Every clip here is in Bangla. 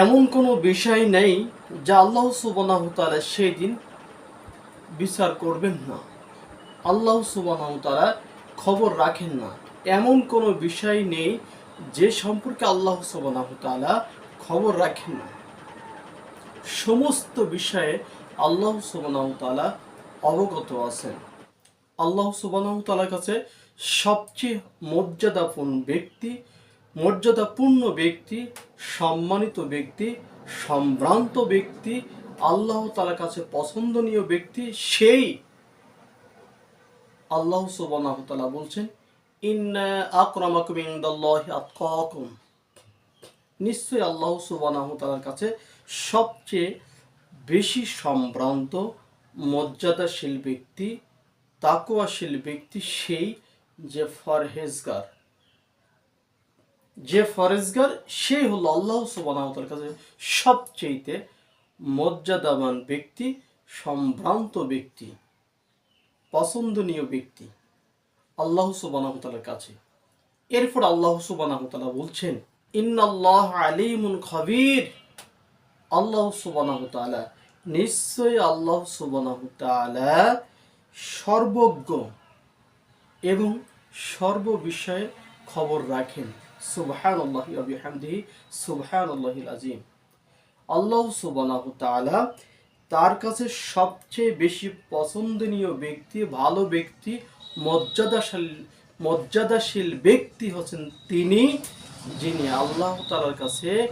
এমন কোনো বিষয় নেই যা আল্লাহ তালা সেই দিন বিচার করবেন না। আল্লাহ তালা খবর রাখেন না। এমন কোনো বিষয় নেই যে সম্পর্কে আল্লাহ সুবাহ তালা খবর রাখেন না। সমস্ত বিষয়ে আল্লাহ সুবাহ তালা অবগত আছেন। আল্লাহ সুবাহ তালার কাছে সবচেয়ে মর্যাদাপূর্ণ ব্যক্তি মর্যাদাপূর্ণ ব্যক্তি, সম্মানিত ব্যক্তি, সম্ভ্রান্ত ব্যক্তি, আল্লাহ তালার কাছে পছন্দনীয় ব্যক্তি, সেই আল্লাহ সুবহানাহু ওয়া তাআলা বলছেন, ইন্না আকরামাকুম নিশ্চয়ই আল্লাহ সুবহানাহু তাআলার কাছে সবচেয়ে বেশি সম্ভ্রান্ত, মর্যাদাশীল ব্যক্তি, তাকওয়াশীল ব্যক্তি সেই যে ফরহেজগার। যে ফরেজগার, সে হলো আল্লাহ তাআলার কাছে সবচেয়েতে মর্যাদাবান ব্যক্তি, সম্ভ্রান্ত ব্যক্তি, পছন্দনীয় ব্যক্তি আল্লাহ সুবহানাহু কাছে। এরপর আল্লাহ সুবহানাহু বলছেন, ইন্নাল্লাহ আলিমুন খবীর। আল্লাহ তাআলা নিশ্চয়ই আল্লাহ ওয়া সর্বজ্ঞ এবং সর্ব বিষয়ে খবর রাখেন। আল্লাহ তার কাছে সবচেয়ে বেশি পছন্দনীয় ব্যক্তি, ভালো ব্যক্তি, মর্যাদাশীল মর্যাদাশীল ব্যক্তি হচ্ছেন তিনি যিনি আল্লাহ তালার কাছে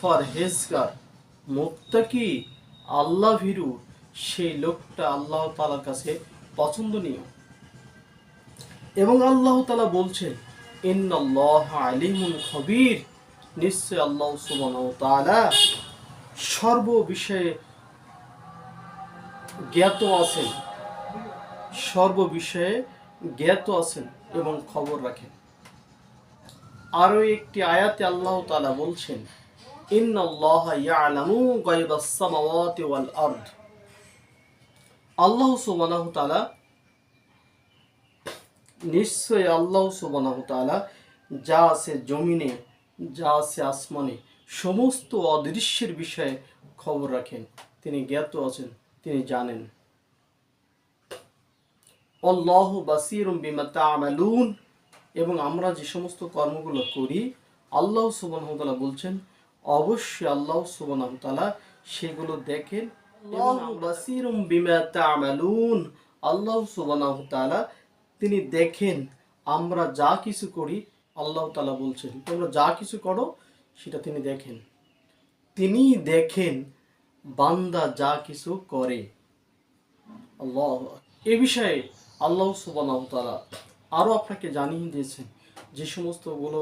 ফরহেজগার, মুত্তাকি, আল্লাহ ভীরু। সেই লোকটা আল্লাহ তালার কাছে পছন্দনীয়। এবং আল্লাহ তালা বলছেন আলিমুন খবীর। নিশ্চয় আল্লাহ তাআলা সর্ব বিষয়ে জ্ঞাত আছেন। সর্ব বিষয়ে জ্ঞাত আছেন এবং খবর রাখেন। আরও একটি আয়াতে আল্লাহ তাআলা বলছেন আল্লাহ তাআলা নিশ্চয় আল্লাহ সুবহানাহু তাআলা যা আছে জমিনে যা আছে আসমানে সমস্ত অদৃশ্যের বিষয়ে খবর রাখেন। তিনি জ্ঞাত আছেন তিনি জানেন। আল্লাহ বাসিরুম বিমা তা'মালুন এবং আমরা যে সমস্ত কর্মগুলো করি আল্লাহ সুবহানাহু তাআলা বলছেন অবশ্যই আল্লাহ সুবহানাহু তাআলা সেগুলো দেখেন। আল্লাহ বাসিরুম বিমা তা'মালুন আল্লাহ সুবহানাহু তাআলা তিনি দেখেন, আমরা যা কিছু করি, আল্লাহ তাআলা বলছেন, তোমরা যা কিছু করো, সেটা তিনি দেখেন। তিনি দেখেন, বান্দা যা কিছু করে। আল্লাহ, এ বিষয়ে আল্লাহ সুবহানাহু তাআলা আরও আপনাকে জানিয়ে দিয়েছেন, যে সমস্তগুলো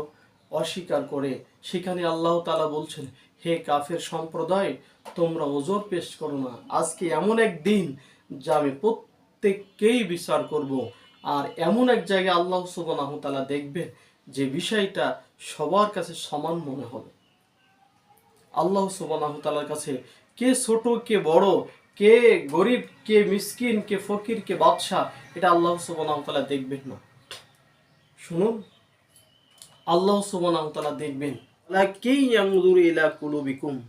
অস্বীকার করে, সেখানে আল্লাহ তালা বলছেন, হে কাফের সম্প্রদায়, তোমরা ওজোর পেশ করো না। আজকে এমন এক দিন যা আমি প্রত্যেককেই বিচার করব। আর এমন এক জায়গায় আল্লাহ সুবহানাহু তাআলা দেখবেন যে বিষয়টা সবার কাছে সমান মনে হবে। আল্লাহ সুবহানাহু তাআলার কাছে কে ছোট, কে বড়, কে গরিব, কে মিসকিন, কে ফকির, কে বাদশাহ, এটা আল্লাহ সুবহানাহু তাআলা দেখবেন না। শুনুন, আল্লাহ সুবহানাহু তাআলা দেখবেন লাকি ইয়ানজুরু ইলা কুলুবিকুম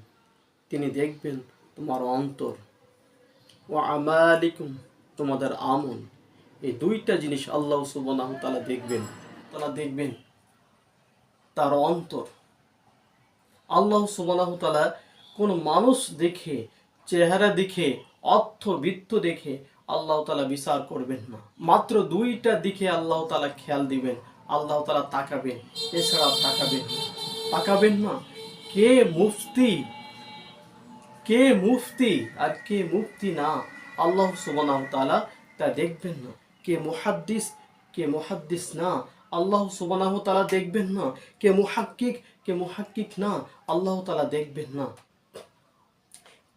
তিনি দেখবেন তোমার অন্তর ও আমালিকুম তোমাদের আমল। এই দুইটা জিনিস আল্লাহ সুবহানাহু তালা দেখবেন। তাআলা দেখবেন তার অন্তর। আল্লাহ সুবহানাহু তালা কোন মানুষ দেখে, চেহারা দেখে অর্থ বৃত্ত দেখে আল্লাহ তালা বিচার করবেন না। মাত্র দুইটা দিকে আল্লাহ তালা খেয়াল দিবেন, আল্লাহ তালা তাকাবেন, এছাড়া তাকাবেন তাকাবেন না? কে মুফতি? কে মুফতি আর কে মুফতি না? আল্লাহ সুবহানাহু তালা তা দেখবেন না। কে মুহাদ্দিস কে মুহাদ্দিস না। আল্লাহ সুবহানাহু তালা দেখবেন না। কে মুহাক্কিক কে মুহাক্কিক না। আল্লাহ তালা দেখবেন না।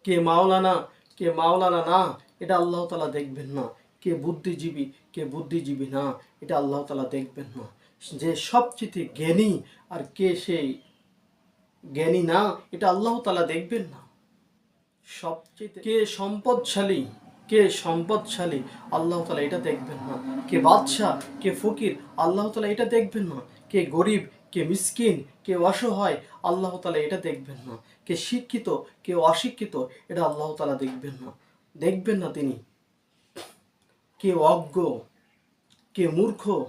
কে মাওলানা কে মাওলানা না। এটা আল্লাহ তালা দেখবেন না। কে বুদ্ধিজীবী কে বুদ্ধিজীবী না। এটা আল্লাহ তালা দেখবেন না। যে সবচেয়ে জ্ঞানী আর কে সেই জ্ঞানী না, এটা আল্লাহ তালা দেখবেন না। সবচেয়ে কে সম্পদশালী কে সম্পদশালী, আল্লাহ তালা এটা দেখবেন না। কে বাদশাহ, কে ফকির, আল্লাহ তালা এটা দেখবেন না। কে গরিব, কে মিসকিন, কে অসহায়, আল্লাহ তালা এটা দেখবেন না। কে শিক্ষিত, কে অশিক্ষিত, এটা আল্লাহ তালা দেখবেন না। দেখবেন না তিনি। কে অজ্ঞ, কে মূর্খ,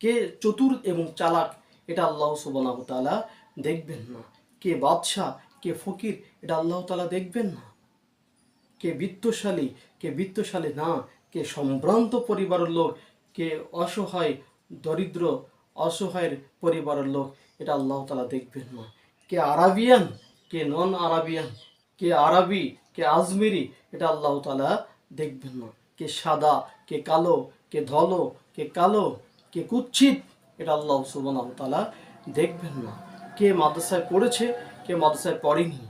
কে চতুর এবং চালাক, এটা আল্লাহ তাআলা দেখবেন না। কে বাদশাহ, কে ফকির, এটা আল্লাহ তালা দেখবেন না। কে বিত্তশালী কে বিত্তশালী না, কে সম্ভ্রান্ত পরিবারের লোক, কে অসহায়, দরিদ্র, অসহায়ের পরিবারের লোক, এটা আল্লাহ তালা দেখবেন না। কে আরাবিয়ান, কে নন আরাবিয়ান কে আরবি, কে আজমিরি, এটা আল্লাহ তালা দেখবেন না। কে সাদা, কে কালো, কে ধলো, কে কালো, কে কুচ্ছিত এটা আল্লাহ সুবহানাহু তাআলা দেখবেন না। কে মাদ্রাসায় পড়েছে, কে মাদ্রাসায় পড়েনি,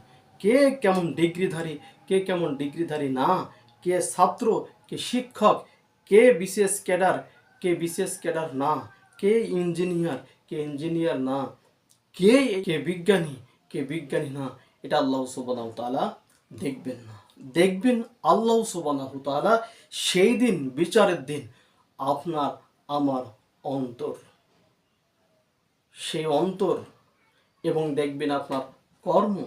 কে কেমন ডিগ্রিধারী কে কেমন ডিগ্রিধারী? না। কে ছাত্র? কে শিক্ষক? কে বিশেষ ক্যাডার? কে বিশেষ ক্যাডার? না। কে ইঞ্জিনিয়ার? কে ইঞ্জিনিয়ার? না। কে কে বিজ্ঞানী? কে বিজ্ঞানী? না। এটা আল্লাহ সুবহানাহু তাআলা দেখবেন না। দেখবেন আল্লাহ সুবহানাহু তাআলা সেই দিন, বিচারের দিন আপনার, আমার অন্তর। সেই অন্তর এবং দেখবেন আপনার কর্ম।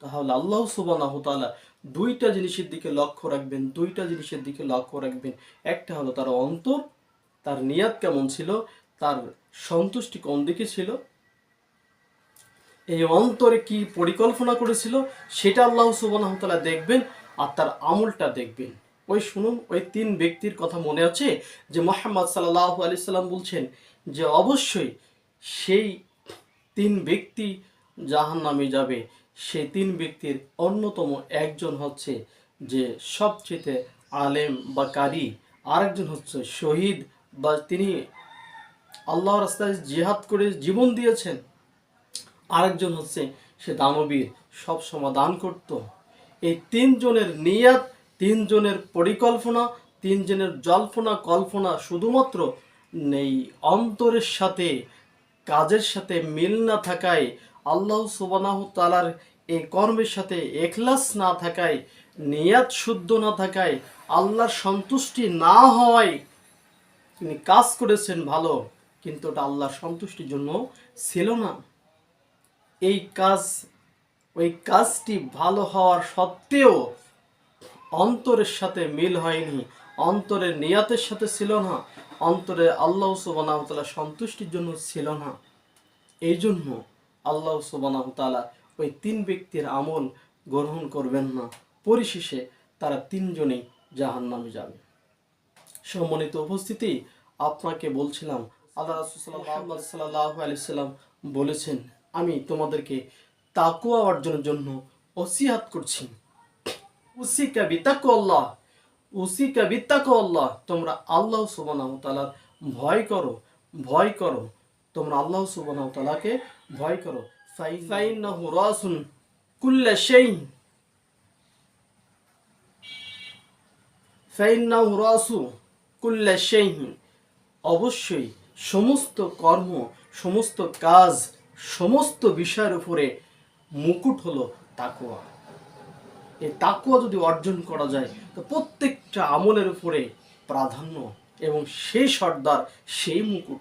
তাহলে আল্লাহ সুবহানাহু তাআলা দুইটা জিনিসের দিকে লক্ষ্য রাখবেন, দুইটা জিনিসের দিকে লক্ষ্য রাখবেন। একটা হলো তার অন্তর, তার নিয়াত কেমন ছিল, তার সন্তুষ্টি কোন দিকে ছিল, এই অন্তরে কি পরিকল্পনা করেছিল, সেটা আল্লাহ সুবহানাহু তাআলা দেখবেন আর তার আমলটা দেখবেন। ওই শুনুন, ওই তিন ব্যক্তির কথা মনে আছে যে মোহাম্মদ সাল্লাহ আলি সাল্লাম বলছেন যে অবশ্যই সেই তিন ব্যক্তি জাহান নামে যাবে। সেই তিন ব্যক্তির অন্যতম একজন হচ্ছে যে সবচেয়ে আলেম বা কারি, আরেকজন হচ্ছে শহীদ বা তিনি আল্লাহ রাস্তায় জিহাদ করে জীবন দিয়েছেন। আরেকজন হচ্ছে সে দানবীর, সব সমাধান করত। এই তিনজনের নিয়াত, তিনজনের পরিকল্পনা, তিনজনের জল্পনা, কল্পনা শুধুমাত্র নেই, অন্তরের সাথে, কাজের সাথে মিল না থাকায় আল্লাহ সুবানাহ তালার এই কর্মের সাথে এখলাস না থাকায়, নিয়াত শুদ্ধ না থাকায়, আল্লাহর সন্তুষ্টি না হওয়ায় তিনি কাজ করেছেন ভালো, কিন্তু ওটা আল্লাহর সন্তুষ্টির জন্য ছিল না। এই কাজ, ওই কাজটি ভালো হওয়ার সত্ত্বেও অন্তরের সাথে মিল হয়নি, অন্তরের নিয়াতের সাথে ছিল না, অন্তরে আল্লাহ সুবানাহতালা সন্তুষ্টির জন্য ছিল না। এই জন্য আল্লাহ সুবানাহতালা ওই তিন ব্যক্তির আমল গ্রহণ করবেন না। পরিশেষে তারা তিনজনেই জাহান নামে যাবে। সম্মানিত উপস্থিতি, আপনাকে বলছিলাম, আল্লাহ রাসুল্লাহ সাল্লাহ আলিয়াল্লাম বলেছেন, আমি তোমাদেরকে তাকুয়া অর্জনের জন্য ওসিহাত করছি। উসিকা বিতাকু আল্লাহ উসিকা বিতাকু আল্লাহ তোমরা আল্লাহ সুবহানাহু তাআলার ভয় করো ভয় করো। তোমরা আল্লাহ সুবহানাহু তাআলাকে ভয় করো। ফাইনাহু রাসুন কুল্লা শাইইন ফাইনাহু রাসু কুল্লা শাইইন অবশ্যই সমস্ত কর্ম সমস্ত কাজ সমস্ত বিষয়ের উপরে মুকুট হলো তাকুয়া এই তাকুয়া যদি অর্জন করা যায় তো প্রত্যেকটা আমলের উপরে প্রাধান্য এবং সেই সর্দার সেই মুকুট।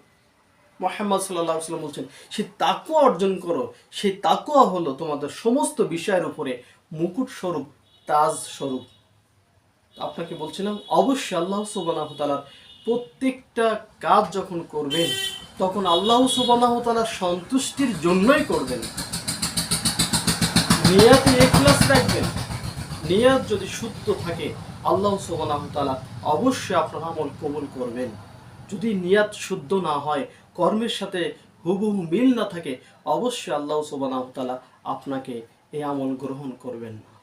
মোহাম্মদ সাল্লাহ সাল্লাম বলছেন সেই তাকুয়া অর্জন করো। সেই তাকুয়া হলো তোমাদের সমস্ত বিষয়ের উপরে মুকুট স্বরূপ, তাজ স্বরূপ। আপনাকে বলছিলাম, অবশ্যই আল্লাহ সুবানাহ তালার প্রত্যেকটা কাজ যখন করবেন, তখন আল্লাহ সুবানাহ তালার সন্তুষ্টির জন্যই করবেন। নিয়াতে এখলাস রাখবেন। নিয়াত যদি শুদ্ধ থাকে, আল্লাহ সুবানাহ তালা অবশ্যই আপনার আমল কবুল করবেন। যদি নিয়াত শুদ্ধ না হয় কর্মের সাথে হুবহু মিল না থাকে, অবশ্যই আল্লাহ সুবানাহ তালা আপনাকে এই আমল গ্রহণ করবেন না।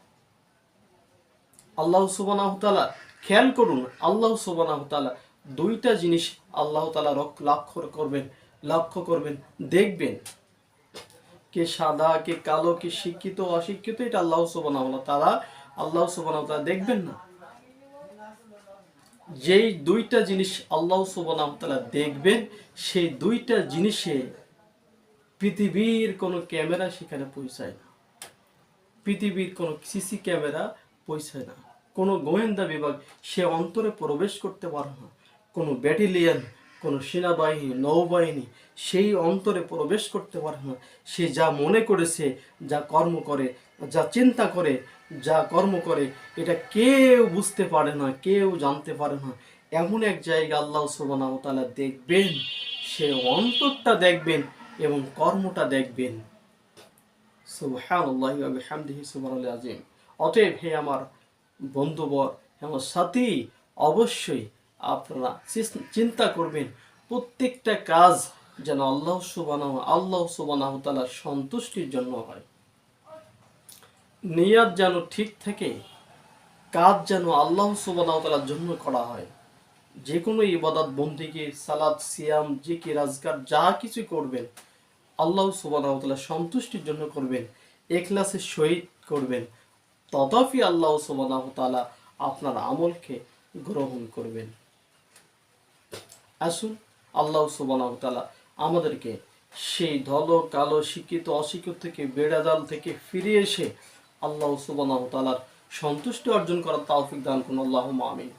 আল্লাহ সুবানাহ তালা খেয়াল করুন, আল্লাহ সুবানাহ তালা দুইটা জিনিস আল্লাহ তালা লক্ষ্য করবেন লক্ষ্য করবেন, দেখবেন। কে সাদা, কে কালো, কে শিক্ষিত, অশিক্ষিত, এটা আল্লাহ সুবানাহ তারা আল্লাহ সুবানাহ তালা দেখবেন না। যেই দুইটা জিনিস আল্লাহ সুবানাহ তালা দেখবেন, সেই দুইটা জিনিসে পৃথিবীর কোনো ক্যামেরা সেখানে পৌঁছায় না। পৃথিবীর কোনো সিসি ক্যামেরা পৌঁছায় না। কোনো গোয়েন্দা বিভাগ সে অন্তরে প্রবেশ করতে পারে না। কোনো ব্যাটালিয়ান কোনো সেনাবাহিনী, নৌবাহিনী সেই অন্তরে প্রবেশ করতে পারে না। সে যা মনে করেছে, যা কর্ম করে, যা চিন্তা করে, যা কর্ম করে, এটা কেউ বুঝতে পারে না, কেউ জানতে পারে না। এমন এক জায়গা আল্লাহ তাআলা দেখবেন, সে অন্তরটা দেখবেন এবং কর্মটা দেখবেন। আযীম। অতএব হে আমার বন্ধুবর আমার সাথী, অবশ্যই আপনারা চিন্তা করবেন, প্রত্যেকটা কাজ যেন আল্লাহ সুবহানাহু আল্লাহ সুবহানাহু তাআলার সন্তুষ্টির জন্য হয় নিয়াত যেন ঠিক থাকে, কাজ যেন আল্লাহ সুবহানাহু তাআলার জন্য করা হয়। যে কোনো ইবাদত বন্দিকে সালাদ সিয়াম, জিকির রাজগার যা কিছু করবেন, আল্লাহ সুবহানাহু তাআলা সন্তুষ্টির জন্য করবেন এখলাসের শহীদ করবেন তথাপি আল্লাহ তাআলা আপনার আমলকে গ্রহণ করবেন। আসুন আল্লাহ সুবহানাহু আমাদেরকে সেই ধল, কালো, শিক্ষিত, অশিক্ষিত থেকে, বেড়াজাল থেকে ফিরে এসে আল্লাহ সুবহানাহু সন্তুষ্টি অর্জন করার তাওফিক দান করুন। আল্লাহ আমিন।